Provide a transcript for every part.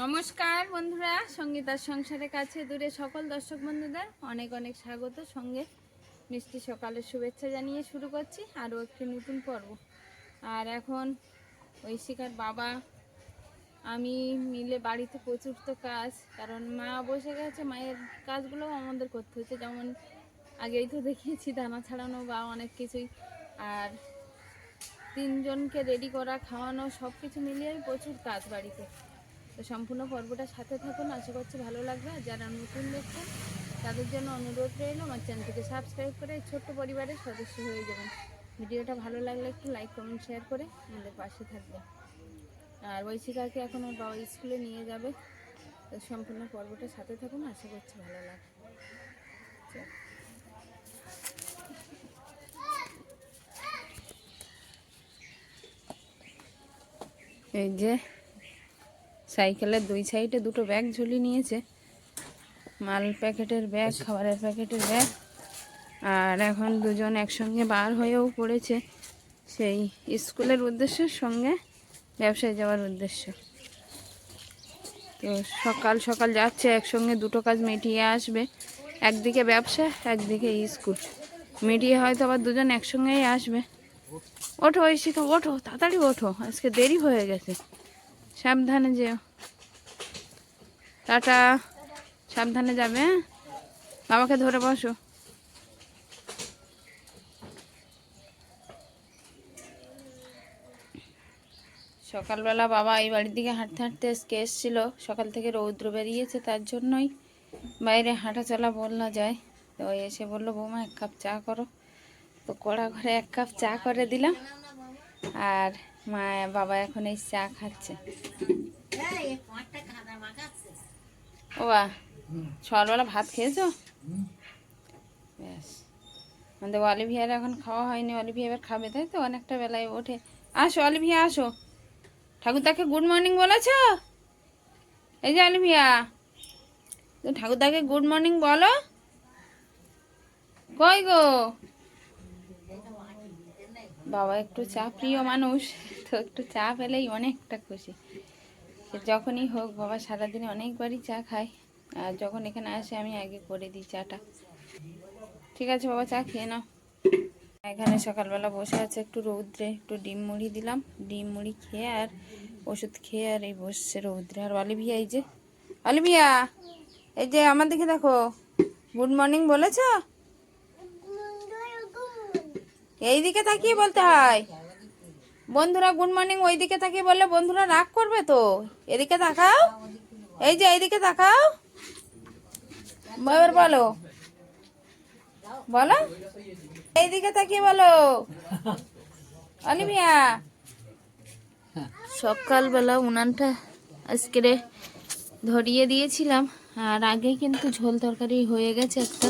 নমস্কার বন্ধুরা, সঙ্গীতার সংসারের কাছে দূরে সকল দর্শক বন্ধুদের অনেক অনেক স্বাগত। সঙ্গে মিষ্টি সকালের শুভেচ্ছা জানিয়ে শুরু করছি আরও একটি নতুন পর্ব। আর এখন ঐশিকার বাবা, আমি মিলে বাড়িতে প্রচুর তো কাজ, কারণ মা বসে গেছে, মায়ের কাজগুলো আমাদের করতে হচ্ছে। যেমন আগেই তো দেখিয়েছি, দানা ছাড়ানো বা অনেক কিছুই। আর তিনজনকে রেডি করা, খাওয়ানো সব কিছু মিলিয়ে প্রচুর কাজ বাড়িতে। তো সম্পূর্ণ পর্বটা সাথে থাকুন। আশা করছি ভালো লাগবে। আর যারা নতুন দেখছেন, তাদের জন্য অনুরোধ রইল, আমার চ্যানেলটিকে সাবস্ক্রাইব করে ছোট্ট পরিবারের সদস্য হয়ে যাবেন। ভিডিওটা ভালো লাগলে একটু লাইক কমেন্ট শেয়ার করে আমাদের পাশে থাকবে আর ঐশিকাকে এখন ওর বাবা স্কুলে নিয়ে যাবে। তো সম্পূর্ণ পর্বটা সাথে থাকুন, আশা করছি ভালো লাগবে। এই যে সাইকেলের দুই সাইডে দুটো ব্যাগ ঝুলিয়ে নিয়েছে। মাল প্যাকেটের ব্যাগ খাবারের প্যাকেটের ব্যাগ। আর এখন দুজন একসঙ্গে বার হয়েও পড়েছে সেই স্কুলের উদ্দেশ্যের সঙ্গে ব্যবসায় যাওয়ার উদ্দেশ্য। তো সকাল সকাল যাচ্ছে একসঙ্গে দুটো কাজ মিটিয়ে আসবে। একদিকে ব্যবসা একদিকে স্কুল। মিটিয়ে হয়তো আবার দুজন একসঙ্গেই আসবে। ওঠো ঐশিকা ওঠো তাড়াতাড়ি ওঠো আজকে দেরি হয়ে গেছে। সাবধানে যেও। টাটা। সাবধানে যাবে হ্যাঁ? বাবাকে ধরে বসো। সকালবেলা বাবা এই বাড়ির দিকে হাঁটতে হাঁটতে আজকে এসেছিল। সকাল থেকে রৌদ্র বেরিয়েছে, তার জন্যই বাইরে হাঁটা চলা বলা যায়। তো এসে বলল, বৌমা, এক কাপ চা করো। তো কড়া ঘরে এক কাপ চা করে দিলাম। আর মা বাবা এখন এই চা খাচ্ছে। ও বা সকালবেলা ভাত খেয়েছো? ব্যাস। আমাদের অলিভিয়ার এখন খাওয়া হয়নি অলিভিয়া এবার খাবে তাই তো? অনেকটা বেলায় ওঠে। আসো অলিভিয়া আসো। ঠাকুরদাকে গুড মর্নিং বলেছ? এই যে অলিভিয়া। তো ঠাকুরদাকে গুড মর্নিং বলো। কই গো? বাবা একটু চা, প্রিয় মানুষ, তো একটু চা পেলেই অনেকটা খুশি। যখনই হোক, বাবা সারাদিনে অনেকবারই চা খায়, আর যখন এখানে আসে আমি আগে করে দিই চাটা। ঠিক আছে বাবা, চা খেয়ে নাও। এখানে সকালবেলা বসে আছে একটু রৌদ্রে, একটু ডিম মুড়ি দিলাম। ডিম মুড়ি খেয়ে আর ওষুধ খেয়ে আর এই বসছে রৌদ্রে। আর অলিভিয়া, এই যে, অলিভিয়া, এই যে আমার দিকে দেখো, গুড মর্নিং বলেছ? এই দিকে তাকিয়ে বলতে হয়। বন্ধুরা গুড মর্নিং ওই দিকে তাকিয়ে বললে বন্ধুরা রাগ করবে তো? এদিকে তাকাও। এই যে এইদিকে তাকাও। এবার বলো। বলো। এইদিকে তাকিয়ে বলো। অলিভিয়া সকালবেলা উনানটা আজকে ধরিয়ে দিয়েছিলাম, আর আগে কিন্তু ঝোল তরকারি হয়ে গেছে একটা।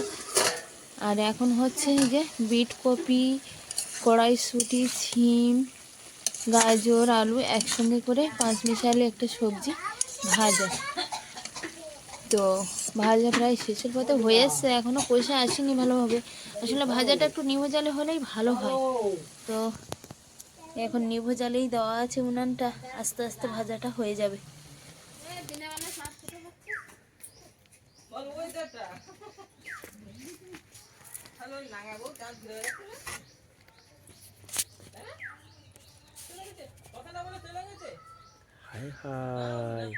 আর এখন হচ্ছে যে বিট কপি কড়াইশুটি, ছিম, গাজর, আলু একসঙ্গে করে পাঁচ মিশালে একটা সবজি ভাজা। তো ভাজা প্রায় শেষের পথে হয়ে এসছে এখনও পয়সা আসেনি ভালোভাবে। আসলে ভাজাটা একটু নিভো জালে হলেই ভালো হয়। তো এখন নিভো জালেই দেওয়া আছে উনানটা, আস্তে আস্তে ভাজাটা হয়ে যাবে। হায় হায়।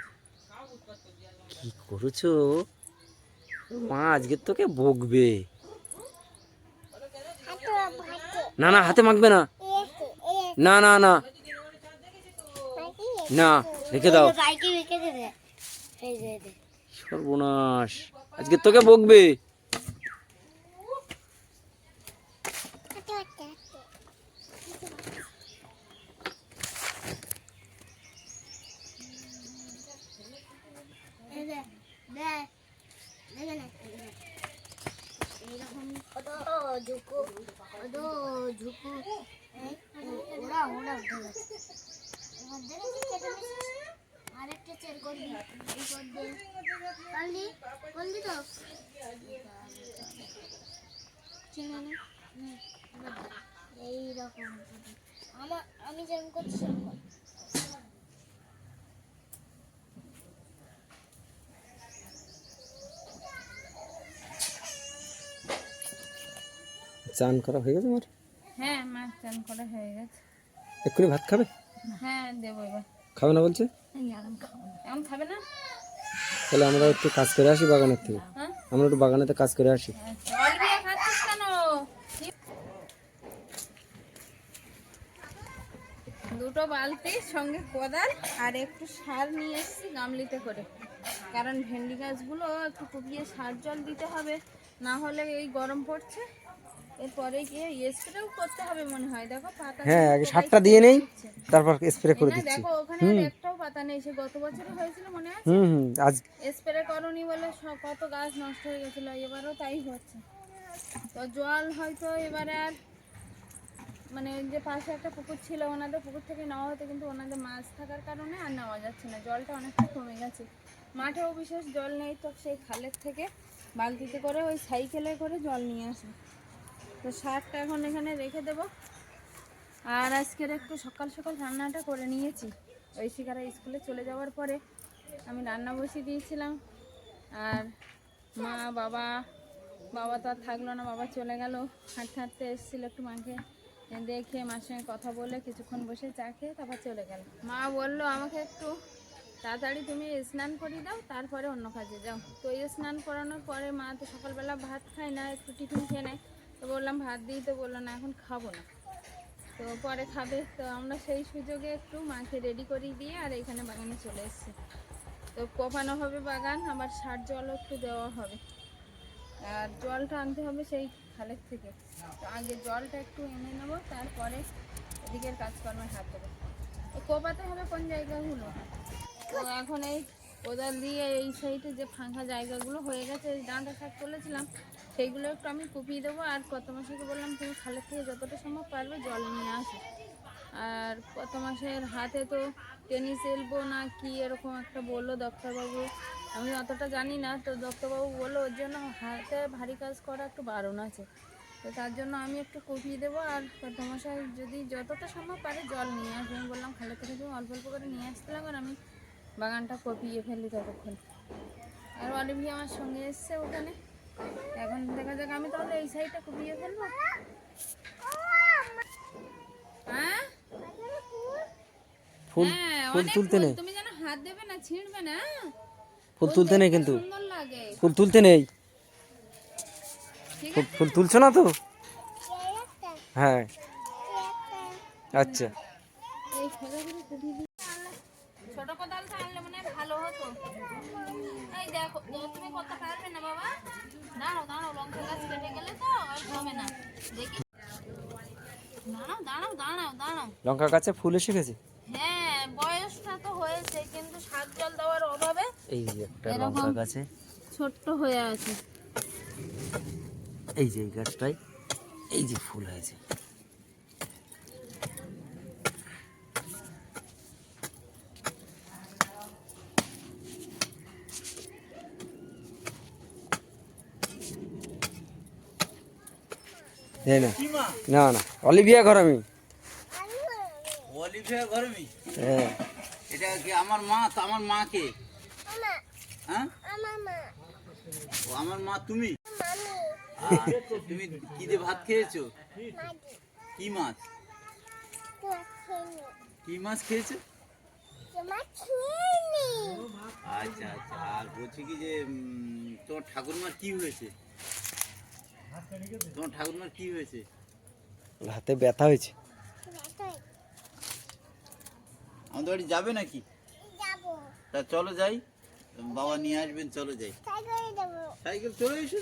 কি করেছ? মা আজকে তোকে বকবে। না না হাতে মাখবে না। না না না। না রেখে দাও। সর্বনাশ। আজকে তোকে বকবে। আমি যেরকম করছি চান করা হয়ে গেছে আমার হ্যাঁ আমার চান করা হয়ে গেছে। এক্ষুনি ভাত খাবে? হ্যাঁ দেবো এবার। খাবে না বলছে? এখন খাবে না? তাহলে আমরা একটু কাজ করে আসি বাগানের থেকে। হ্যাঁ? আমরা একটু বাগানেতে কাজ করে আসি। আচ্ছা, দুটো বালতি সঙ্গে কোদাল আর একটু সার নিয়ে এসেছি গামলিতে করে। কারণ ভেন্ডি গাছগুলো একটু কুপিয়ে সার জল দিতে হবে না হলে এই গরম পড়ছে। এরপরে গিয়ে স্প্রেও করতে হবে মনে হয়। দেখো পাতা হ্যাঁ আগে সারটা দিয়ে নেই তারপর স্প্রে করে দিচ্ছি। দেখো ওখানে একটাও পাতা নেই সে গত বছর হয়েছিল মনে আছে? হুম হুম আজ স্প্রে করনি বলে সব কত গাছ নষ্ট হয়ে গেছিল এবারও তাই হচ্ছে। তো জল হয়তো এবারে আর মানে যে পাশে একটা পুকুর ছিল, ওনাদের পুকুর থেকে নেওয়া হতো, কিন্তু ওনাদের মাছ থাকার কারণে আর নেওয়া যাচ্ছে না। জলটা অনেকটা কমে গেছে। মাঠেও বিশেষ জল নেই, তো সেই খালের থেকে বালতিতে করে ওই সাইকেলে করে জল নিয়ে আসে। তো সারটা এখন এখানে রেখে দেবো। আর আজকের একটু সকাল সকাল রান্নাটা করে নিয়েছি। ওই শিকারা স্কুলে চলে যাওয়ার পরে আমি রান্না বসিয়ে দিয়েছিলাম। আর মা, বাবা বাবা তো আর থাকল না, বাবা চলে গেল। হাঁটতে হাঁটতে এসেছিল একটু মাকে। দেখে মার সঙ্গে কথা বলে কিছুক্ষণ বসে চা খেয়ে তারপর চলে গেল। মা বলল, আমাকে একটু তাড়াতাড়ি তুমি স্নান করিয়ে দাও, তারপরে অন্য কাজে যাও। তো এই স্নান করানোর পরে মা তো সকালবেলা ভাত খায় না, একটু টিফিন খেয়ে নেয়। তো বললাম, ভাত দিই তো, বলল, না, এখন খাব না। তো পরে খাবে। তো আমরা সেই সুযোগে একটু মাকে রেডি করিয়ে দিয়ে আর এখানে বাগানে চলে এসেছি। তো কোপানো হবে বাগান, আবার সার জলও একটু দেওয়া হবে। আর জলটা আনতে হবে সেই খালের থেকে। তো আগে জলটা একটু এনে নেব, তারপরে এদিকের কাজকর্মে হাত দেবো। কোপাতে হবে কোন জায়গাগুলো? তো এখন এই কোদাল দিয়ে এই সাইডে যে ফাঁকা জায়গাগুলো হয়ে গেছে ডাঁটা শাক তুলেছিলাম, সেইগুলো একটু আমি কুপিয়ে দেবো। আর কত মাসেকে বললাম তুমি খালের থেকে যতটা সম্ভব পারবে জল নিয়ে আসো। আর কত মাসের হাতে তো টেনিস এলবো না কি এরকম একটা বলল ডাক্তারবাবু আমি অতটা জানি না তো ডাক্তারবাবু বলল ওর জন্য হাতে ভারী কাজ করা একটু বারণ আছে। তো তার জন্য আমি একটু কুপিয়ে দেবো আর মাসের যদি যতটা সম্ভব পারে জল নিয়ে আসবে আমি বললাম খালের থেকে তুমি অল্প অল্প করে নিয়ে আসতে আর আমি বাগানটা কপিয়ে ফেলি ততক্ষণ। আর অলিভি আমার সঙ্গে এসছে ওখানে। এখন দেখা যাক আমি তাহলে এই সাইডটা কুপিয়ে ফেলব? হ্যাঁ? ফুল হ্যাঁ, ফুল অনেক তুলতে নেই। তুমি যেন হাত দেবে না ছিঁড়বে না ফুল তুলতে নেই কিন্তু। ফুল তুলতে নেই। ফুল ফুল তুলছো না তো? হ্যাঁ। আচ্ছা। ছোট আনলে মানে ভালো হতো। এই দেখো তুমি কত পারবে না বাবা। দাঁড়াও দাঁড়াও লঙ্কা গাছ কেটে গেলে তো আর হবে না। দেখি। দাঁড়াও দাঁড়াও দাঁড়াও দাঁড়াও। লঙ্কা গাছে ফুল এসে গেছে? কিন্তু সার জল দেওয়ার অভাবে এই যে একটা। লঙ্কা গাছে ছোট্ট হয়ে আছে। এই যে এই গাছটায় এই যে ফুল হয়েছে। না। না না অলিভিয়া ঘর আমি। অলিভিয়া গরমি হ্যাঁ। এটা কি আমার মা? তো আমার মা কে হ্যাঁ? ও আমার মা তুমি? তুমি কি দিয়ে ভাত খেয়েছো? কি মাছ? কি মাছ খেয়েছো? আচ্ছা আচ্ছা। আর বলছি কি যে তোমার ঠাকুরমার কি হয়েছে? তোমার ঠাকুরমার কি হয়েছে? হাতে ব্যথা হয়েছে। আমাদের বাড়ি যাবে নাকি? তা চলো যাই বাবা নিয়ে আসবেন চলো যাই। সাইকেল চলে এসে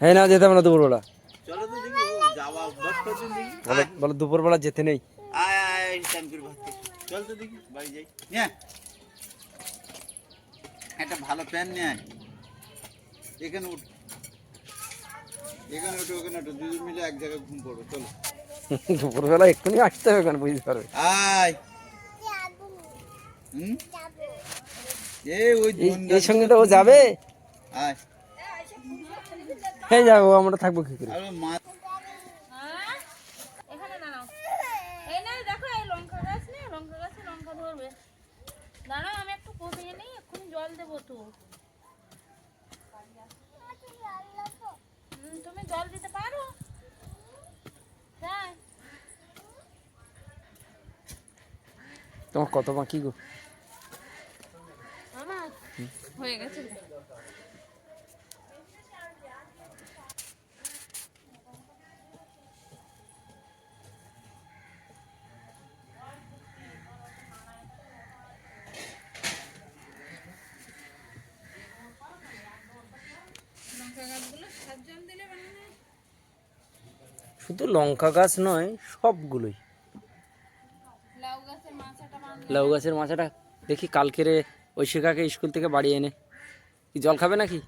হ্যাঁ না যেতে হবে না দুপুরবেলা। চলো তো দেখি ও যাওয়া অভ্যাস করছেন দেখি বলো বলো দুপুরবেলা যেতে নেই। আয় আয় টাইম ভাত চল তো দেখি বাড়ি যাই। হ্যাঁ একটা ভালো প্যান নিয়ে আয়। এখানে উঠ। এখানে উঠে ওখানে উঠে দুজন মিলে এক জায়গায় ঘুম পড়ব চলো। দুপুরবেলা এক্ষুনি আসতে হবে কেন বুঝতে পারবে? আয়। এই সঙ্গেটা ও যাবে হ্যাঁ যাব আমরা থাকব কি করে দাঁড়াও আমি একটু নিই জল দেবো তো তুমি জল দিতে পারো তোমার কত বাকি গো? হয়ে গেছে? শুধু লঙ্কা গাছ নয় সবগুলোই লাউ গাছের মাচাটা দেখি কালকেরে ঐশিকাকে স্কুল থেকে বাড়ি এনে। কি জল খাবে নাকি?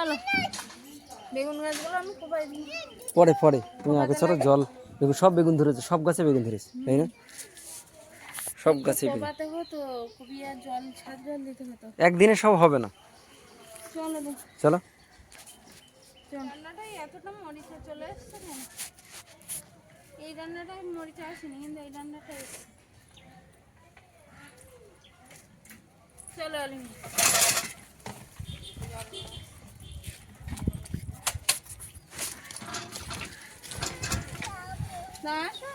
চলো। বেগুন গাছগুলো আমি কোপাই দিই। পরে পরে। তুমি আগে চলো জল বেগুন সব বেগুন ধরেছে সব গাছে বেগুন ধরেছে তাই না? সব গাছে বেগুন। একদিনে সব হবে না। চলো দেখ চলো। রান্নাটাই এতটা মরিচা চলে এসছে এই রান্নাটাই মরিচা আসেনি কিন্তু এই রান্নাটা চলো আসো।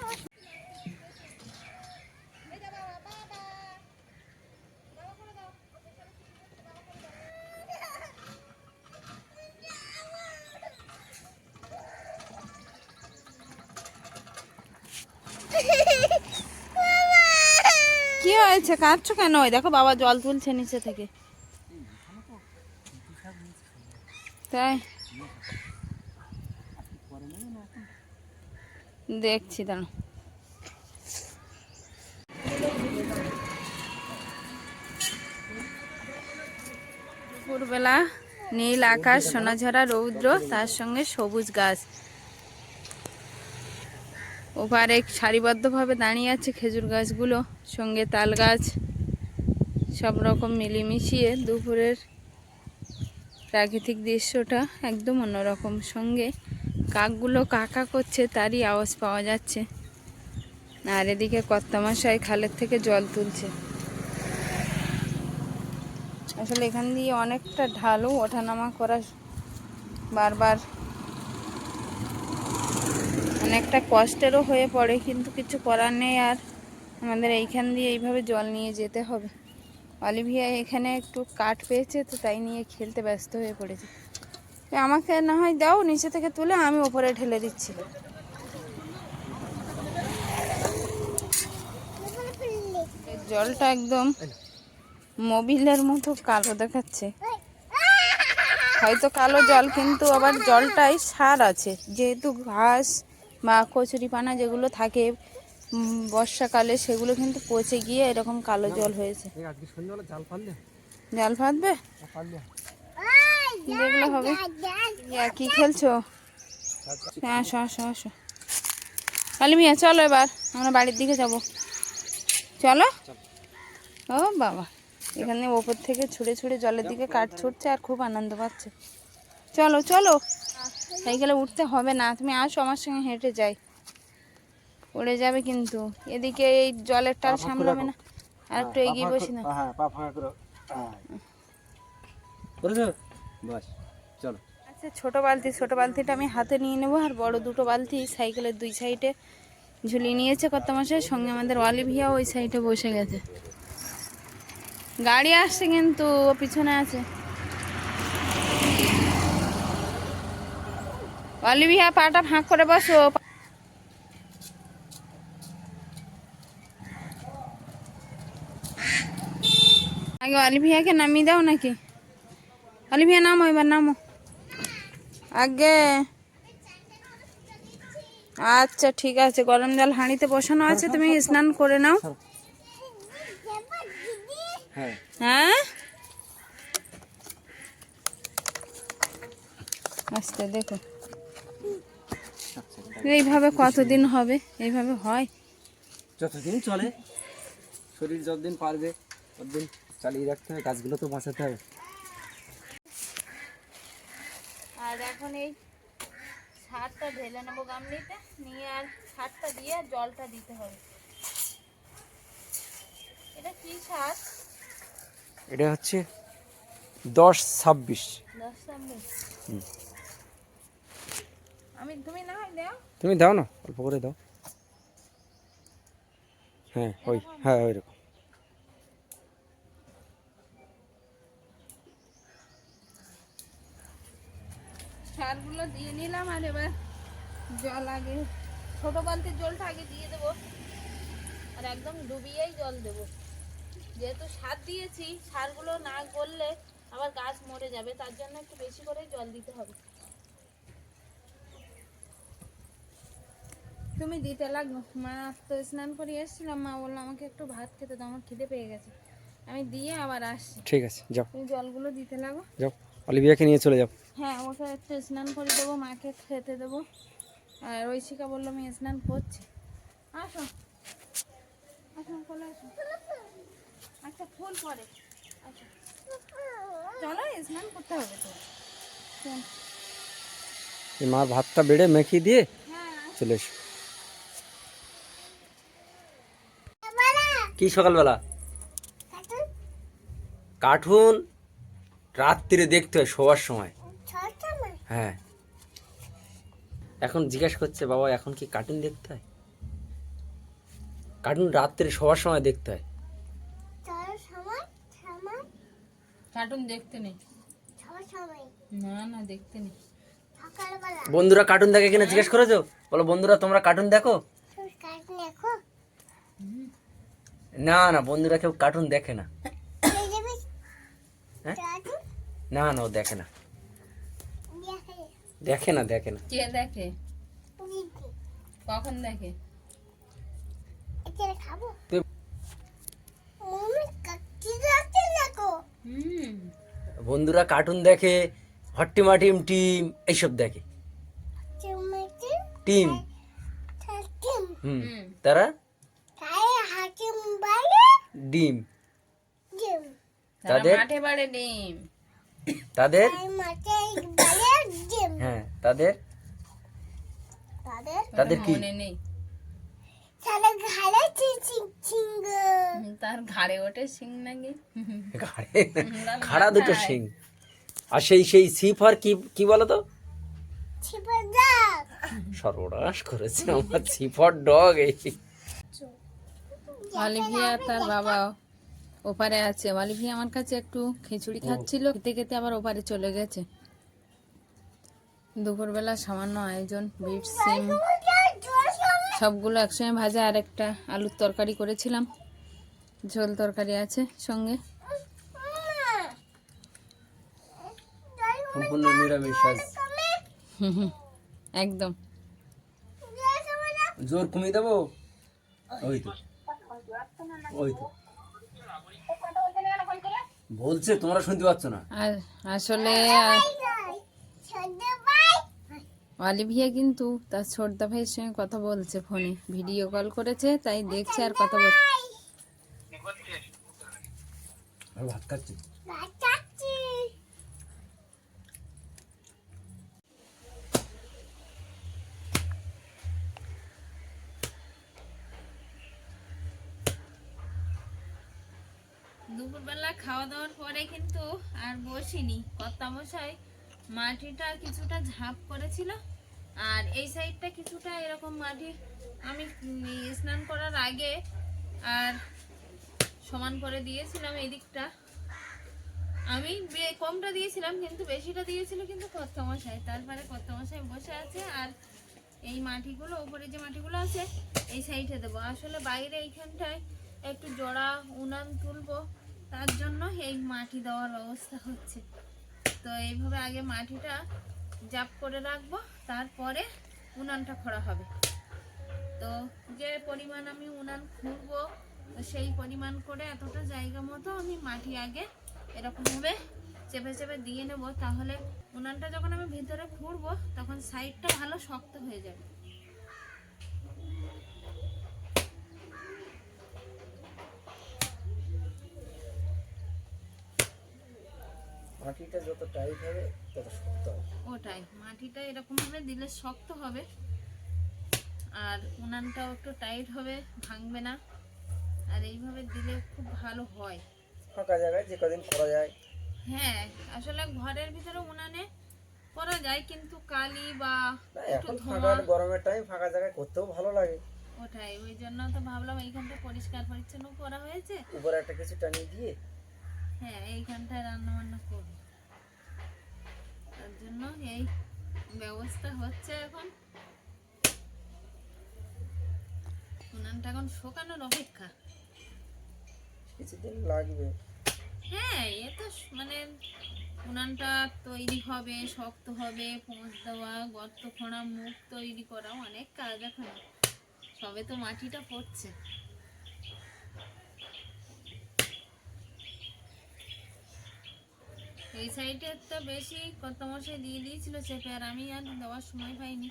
কি হয়েছে? কাঁদছো কেন? ওই দেখো বাবা জল তুলছে নিচে থেকে। তাই। দেখছি দাঁড়ো দুপুরবেলা নীল আকাশ, সোনাঝরা, রৌদ্র, তার সঙ্গে সবুজ গাছ। ওপারে সারিবদ্ধভাবে দাঁড়িয়ে আছে খেজুর গাছগুলো, সঙ্গে তাল গাছ, সব রকম মিলিমিশিয়ে দুপুরের প্রাকৃতিক দৃশ্যটা একদম অন্যরকম সঙ্গে কাকগুলো কাকা করছে, তারই আওয়াজ পাওয়া যাচ্ছে। আর এদিকে কর্তামশাই খালের থেকে জল তুলছে। আসলে এখান দিয়ে অনেকটা ঢালু ওঠানামা করা বারবার অনেকটা কষ্টেরও হয়ে পড়ে, কিন্তু কিছু করার নেই আর। আমাদের এইখান দিয়ে এইভাবে জল নিয়ে যেতে হবে। অলিভিয়া এখানে একটু কাঠ পেয়েছে, তো তাই নিয়ে খেলতে ব্যস্ত হয়ে পড়েছে। আমাকে না হয় দাও নিচে থেকে তুলে আমি ওপরে ঢেলে দিচ্ছি। জলটা একদম মোবিলের মতো কালো দেখাচ্ছে। হয়তো কালো জল কিন্তু আবার জলটাই সার আছে। যেহেতু ঘাস বা কচুরিপানা যেগুলো থাকে বর্ষাকালে সেগুলো কিন্তু পচে গিয়ে এরকম কালো জল হয়েছে। জাল জল ফাঁদবে? দেখলে হবে? কি খেলছো? হ্যাঁ, আসো আসো আসো। কালি মিয়া চলো এবার আমরা বাড়ির দিকে যাব। চলো? ও বাবা এখানে ওপর থেকে ছুঁড়ে ছুঁড়ে জলের দিকে কাঠ ছুটছে আর খুব আনন্দ পাচ্ছে। চলো চলো। সাইকেলে উঠতে হবে না তুমি আসো আমার সঙ্গে হেঁটে যাই। পড়ে যাবে কিন্তু এদিকে এই জলের টাল সামলাবে না। আর একটু এগিয়ে বসি না। বাস, চলো। আচ্ছা ছোট বালতি, ছোট বালতিটা আমি হাতে নিয়ে নেব, আর বড় দুটো বালতি সাইকেলের দুই সাইডে ঝুলিয়ে নিয়েছে কত মাসের সঙ্গে আমাদের অলিভিয়া ওই সাইডে বসে গেছে। গাড়ি আসছে কিন্তু, ও পিছনে আছে। অলিভিয়া পাটা ফাঁক করে বসো। আগে অলিভিয়াকে নামিয়ে দাও নাকি? অলিভিয়া নামো এবার নামো আগে। আচ্ছা ঠিক আছে গরম জল হাঁড়িতে বসানো আছে তুমি স্নান করে নাও। হ্যাঁ। হ্যাঁ। আচ্ছা দেখো। এইভাবে কতদিন হবে? এইভাবে হয়? যতদিন চলে শরীর যতদিন পারবে ততদিন চালিয়ে রাখতে হবে গাছগুলো তো বাঁচাতে হবে। আর এখন এই সারটা ঢেলে নেব গামলিতে। নিয়ে আর সারটা দিয়ে আর জলটা দিতে হবে। এটা কি সার? এটা হচ্ছে দশ ছাব্বিশ। দশ ছাব্বিশ। আমি তুমি না দেও। তুমি দাও না অল্প করে দাও। হ্যাঁ ওই হ্যাঁ ওই সারগুলো দিয়ে নিলাম আর এবার জল আগে ছোট বালতির জলটা আগে দিয়ে দেবো। আর একদম ডুবিয়েই জল দেবো। যেহেতু সার দিয়েছি সারগুলো না গললে আবার গাছ মরে যাবে তার জন্য একটু বেশি করে জল দিতে হবে। তুমি দিতে লাগো মা তো স্নান করে এসেছিলাম মা বলল আমাকে একটু ভাত খেতে দাও আমার খিদে পেয়ে গেছে। আমি দিয়ে আবার আসছি। ঠিক আছে যাও। তুমি জলগুলো দিতে লাগো। যাও। অলিভিয়াকে নিয়ে চলে যাও। হ্যাঁ ওকে একটু স্নান করে দেবো মাকে খেতে দেবো। আর ঐশিকা বলল আমি স্নান করছি। আসো। আসো চলে আসো। আচ্ছা ফুল পরে। আচ্ছা। চলো স্নান করতে হবে তো। এই মা ভাতটা বেড়ে মেখে দিয়ে হ্যাঁ। চলে এসো। কি সকালবেলা? কার্টুন? রাত্রিরে দেখতে হয় শোয়ার সময়। হ্যাঁ। এখন জিজ্ঞেস করছে বাবা এখন কি কার্টুন দেখতে হয়? কার্টুন রাত্রে শোয়ার সময় দেখতে হয়। কার্টুন দেখতে নেই। না না দেখতে নেই। বন্ধুরা কার্টুন দেখে কিনা জিজ্ঞেস করেছ? বলো বন্ধুরা তোমরা কার্টুন দেখো? তুমি কার্টুন দেখো? না না বন্ধুরা কেউ কার্টুন দেখে না। হ্যাঁ? না না ও দেখে না। দেখে না দেখে না। কে দেখে? কখন দেখে? খাব বন্ধুরা কার্টুন দেখে হট্টিমা টিম টিম এইসব দেখে। টিম। হুম। হুম। তারা? ডিম। তাদের- মাঠে বাড়ে ডিম। তাদের হ্যাঁ তাদের তাদের তাদের কি? তার ঘাড়ে ওঠে সিং নাকি? ঘাড়ে? খাড়া দুটো শিং। আর সেই সেই কি কি বলো তো ছিপে দাগ সর্বনাশ করেছে আমার সিফর ডগ এই। অলিভিয়া তার বাবা ওপারে আছে। অলিভিয়া আমার কাছে একটু খিচুড়ি খাচ্ছিল। খেতে খেতে আবার ওপারে চলে গেছে। দুপুরবেলা সামান্য আয়োজন বিট সিম সবগুলো একসঙ্গে ভাজা আর একটা আলুর তরকারি করেছিলাম। ঝোল তরকারি আছে সঙ্গে। সম্পূর্ণ নিরামিষ আজ। হুম হুম, একদম। জোর কমিয়ে দেবো? ওই তো। ওই তো। বলছে তোমরা শুনতে পাচ্ছ না। আসলে অলিভিয়া কিন্তু তার ছোটদা ভাইয়ের সঙ্গে কথা বলছে ফোনে ভিডিও কল করেছে তাই দেখছে আর কথা বলছে ভাত খাচ্ছি দুপুরবেলা খাওয়া দাওয়ার পরে কিন্তু আর বসিনি। কর্তামশাই মাটিটা কিছুটা ঝাঁপ করেছিল, আর এই সাইডটা কিছুটা এরকম মাটি আমি স্নান করার আগে আর সমান করে দিয়েছিলাম এই দিকটা আমি কমটা দিয়েছিলাম, কিন্তু বেশিটা দিয়েছিল কিন্তু কর্তামশাই। তারপরে কর্তামশাই বসে আছে আর এই মাটিগুলো উপরে যে মাটিগুলো আছে, এই সাইডে দেবো। আসলে বাইরে এইখানটায় একটু জোড়া উনান তুলবো। তার জন্য এই মাটি দেওয়ার ব্যবস্থা হচ্ছে। তো এইভাবে আগে মাটিটা জাপ করে রাখব, তারপরে উনানটা খোঁড়া হবে। তো যে পরিমাণ আমি উনান খুঁড়বো সেই পরিমাণ করে এতটা জায়গা মতো আমি মাটি আগে এরকমভাবে চেপে চেপে দিয়ে নেব, তাহলে উনানটা যখন আমি ভিতরে খুঁড়বো, তখন সাইডটা ভালো শক্ত হয়ে যাবে। মাটিটা যত টাইট হবে তত শক্ত হবে। ওটাই মাটিটা এরকম ভাবে দিলে শক্ত হবে আর উনানটাও একটু টাইট হবে ভাঙবে না আর এইভাবে দিলে খুব ভালো হয়। ফাঁকা জায়গায় যে কদিন করা যায়। হ্যাঁ আসলে ঘরের ভিতরে উনানে করা যায় কিন্তু কালি বা একটু এখন ফাঁকা গরমের টাইম ফাঁকা জায়গায় করতেও ভালো লাগে। ওটাই ওই জন্য তো ভাবলাম এইখানটা পরিষ্কার পরিচ্ছন্ন করা হয়েছে। উপরে একটা কিছু টানিয়ে দিয়ে হ্যাঁ এইখানটায় রান্না বান্না করব। তার জন্য এই ব্যবস্থা হচ্ছে এখন। উনানটা এখন শুকানোর অপেক্ষা। কিছুদিন লাগবে। হ্যাঁ এ তো মানে উনানটা তৈরি হবে শক্ত হবে পোঁচ দেওয়া গর্ত খোঁড়া মুখ তৈরি করা অনেক কাজ এখন। সবে তো মাটিটা পড়ছে। এই সাইডে একটা বেশি কত মশাই দিয়ে দিয়েছিল চেপে আর আমি আর দেওয়ার সময় পাইনি।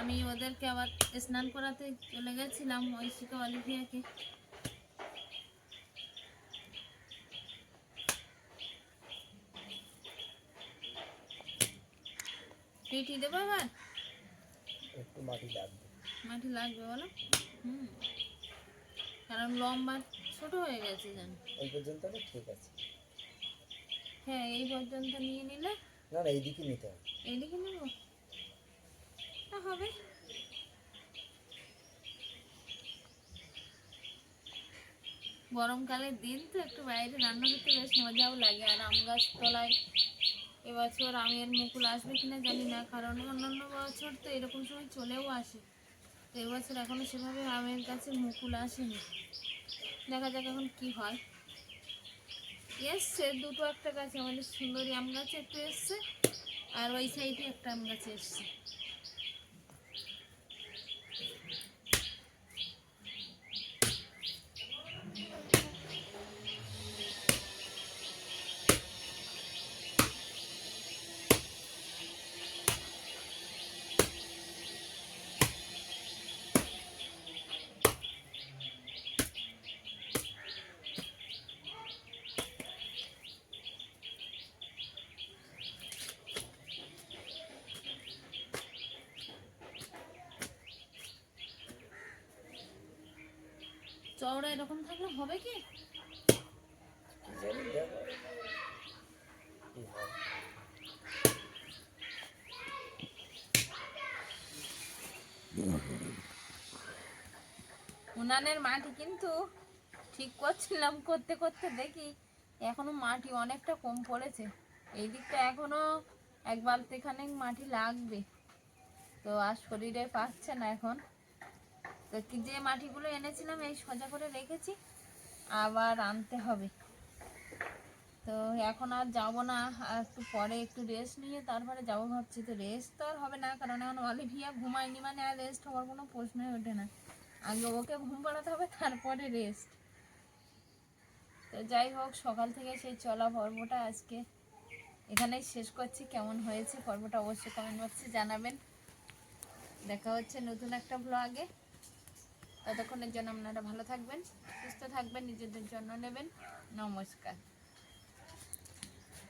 আমি ওদেরকে আবার স্নান করাতে চলে গেছিলাম ঐশিকা অলিভিয়াকে পিটি দেবো আবার? একটু মাটি লাগবে। মাটি লাগবে বলো? হুম। কারণ লম্বা ছোট হয়ে গেছে জান এই পর্যন্ত ঠিক আছে। হ্যাঁ এই পর্যন্ত নিয়ে নিলে? না না এইদিকে নিতে হবে। এইদিকে নেব? তা হবে। গরমকালের দিন তো একটু বাইরে রান্না করতে বেশ মজাও লাগে। আর আম গাছ তলায় এবছর আমের মুকুল আসবে কিনা জানি না কারণ অন্যান্য বছর তো এরকম সময় চলেও আসে। তো এবছর এখনও সেভাবে আমের কাছে মুকুল আসেনি। দেখা যাক এখন কি হয়। এসছে, দুটো একটা গাছে, আমাদের সুন্দরী আম গাছ একটু এসছে, আর ওই সাইডে একটা আম গাছে এসছে। চওড়া এরকম থাকলে হবে কি। উনানের মাটি কিন্তু ঠিক করছিলাম, করতে করতে দেখি এখনও মাটি অনেকটা কম পড়েছে। এই দিকটা এখনও এক বালতি খানেক মাটি লাগবে। তো আর শরীরে পাচ্ছে না এখন। তো যে মাটিগুলো এনেছিলাম, এই সোজা করে রেখেছি, আবার আনতে হবে। তো এখন আর যাব না একটু পরে একটু রেস্ট নিয়ে তারপরে যাব ভাবছি। তো রেস্ট তো আর হবে না, কারণ এখন অলিভিয়া ঘুমায়নি মানে আর রেস্ট হওয়ার কোনো প্রশ্নই ওঠে না। আগে ওকে ঘুম পাড়াতে হবে, তারপরে রেস্ট তো যাই হোক, সকাল থেকে সেই চলা পর্বটা আজকে এখানেই শেষ করছি। কেমন হয়েছে পর্বটা অবশ্যই কমেন্ট বক্সে জানাবেন। দেখা হচ্ছে নতুন একটা ব্লগে ততক্ষণের জন্য আপনারা ভালো থাকবেন সুস্থ থাকবেন নিজেদের জন্য নেবেন। নমস্কার।